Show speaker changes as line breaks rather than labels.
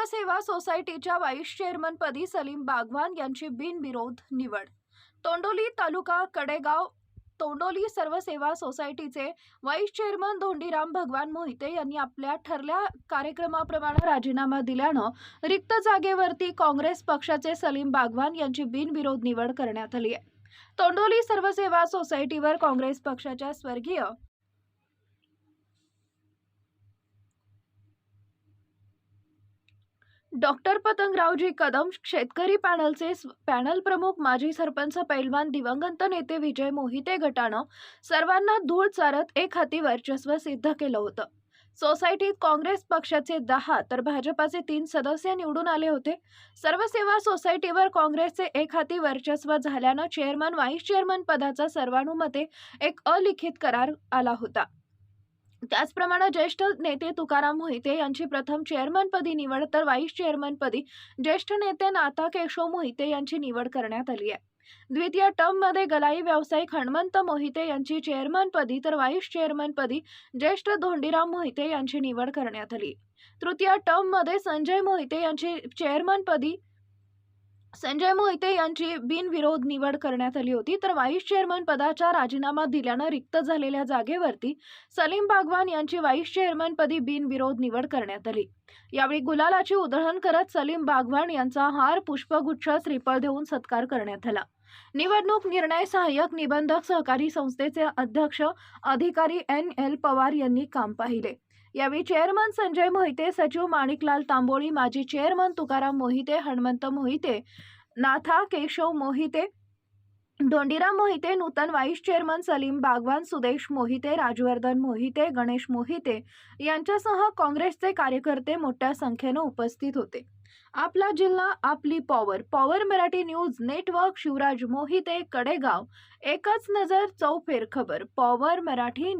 सर्व सेवा सोसायटीच्या व्हाईस चेअरमनपदी सलीम बागवान यांची बिनविरोध निवड. तोंडोली तालुका कडेगाव तोंडोली सर्व सेवा सोसायटीचे व्हाईस चेअरमन धोंडीराम भगवान मोहिते यांनी आपल्या ठरल्या कार्यक्रमाप्रमाणे राजीनामा दिल्यानं रिक्त जागेवरती काँग्रेस पक्षाचे सलीम बागवान यांची बिनविरोध निवड करण्यात आली आहे. तोंडोली सर्व सेवा सोसायटीवर काँग्रेस पक्षाच्या स्वर्गीय डॉक्टर पतंगरावजी कदम शेतकरी पॅनलचे पॅनल प्रमुख माजी सरपंच पैलवान दिवंगत नेते विजय मोहिते गटानं सर्वांना धूळ चारत एक हाती वर्चस्व सिद्ध केलं होतं. सोसायटीत काँग्रेस पक्षाचे दहा तर भाजपाचे तीन सदस्य निवडून आले होते. सर्व सेवा सोसायटीवर काँग्रेसचे एक हाती वर्चस्व झाल्यानं चेअरमन व्हाईस चेअरमन पदाचा सर्वानुमते एक अलिखित करार आला होता. त्याचप्रमाणे ज्येष्ठ नेते तुकाराम मोहिते यांची प्रथम चेअरमनपदी निवड तर व्हाईस चेअरमनपदी ज्येष्ठ नेते नाता केशव मोहिते यांची निवड करण्यात आली आहे. द्वितीय टर्ममध्ये गलाई व्यावसायिक हणमंत मोहिते यांची चेअरमनपदी तर व्हाईस चेअरमनपदी ज्येष्ठ धोंडीराम मोहिते यांची निवड करण्यात आली. तृतीय टर्ममध्ये संजय मोहिते यांची चेअरमनपदी संजय मोहिते यांची बिनविरोध निवड करण्यात आली होती. तर व्हाईस चेअरमन पदाचा राजीनामा दिल्यानं रिक्त झालेल्या जागेवरती सलीम बागवान यांची व्हाईस चेअरमनपदी बिनविरोध निवड करण्यात आली. यावेळी गुलालाची उधळण करत सलीम बागवान यांचा हार पुष्पगुच्छ श्रीफळ देऊन सत्कार करण्यात आला. निवडणूक निर्णय सहाय्यक निबंधक सहकारी संस्थेचे अध्यक्ष अधिकारी एन एल पवार यांनी काम पाहिले. यावेळी चेअरमन संजय मोहिते सचिव माणिकलाल तांबोळी माजी चेअरमन तुकाराम मोहिते हणमंत मोहिते नाथा केशव मोहिते धोंडीराम मोहिते नूतन व्हाईस चेअरमन सलीम बागवान सुदेश मोहिते राजवर्धन मोहिते गणेश मोहिते यांच्यासह काँग्रेसचे कार्यकर्ते मोठ्या संख्येनं उपस्थित होते. आपला जिल्हा आपली power. Power Marathi news network Shivraj Mohite Kadegaon. एकच नजर चौफेर खबर. Power Marathi news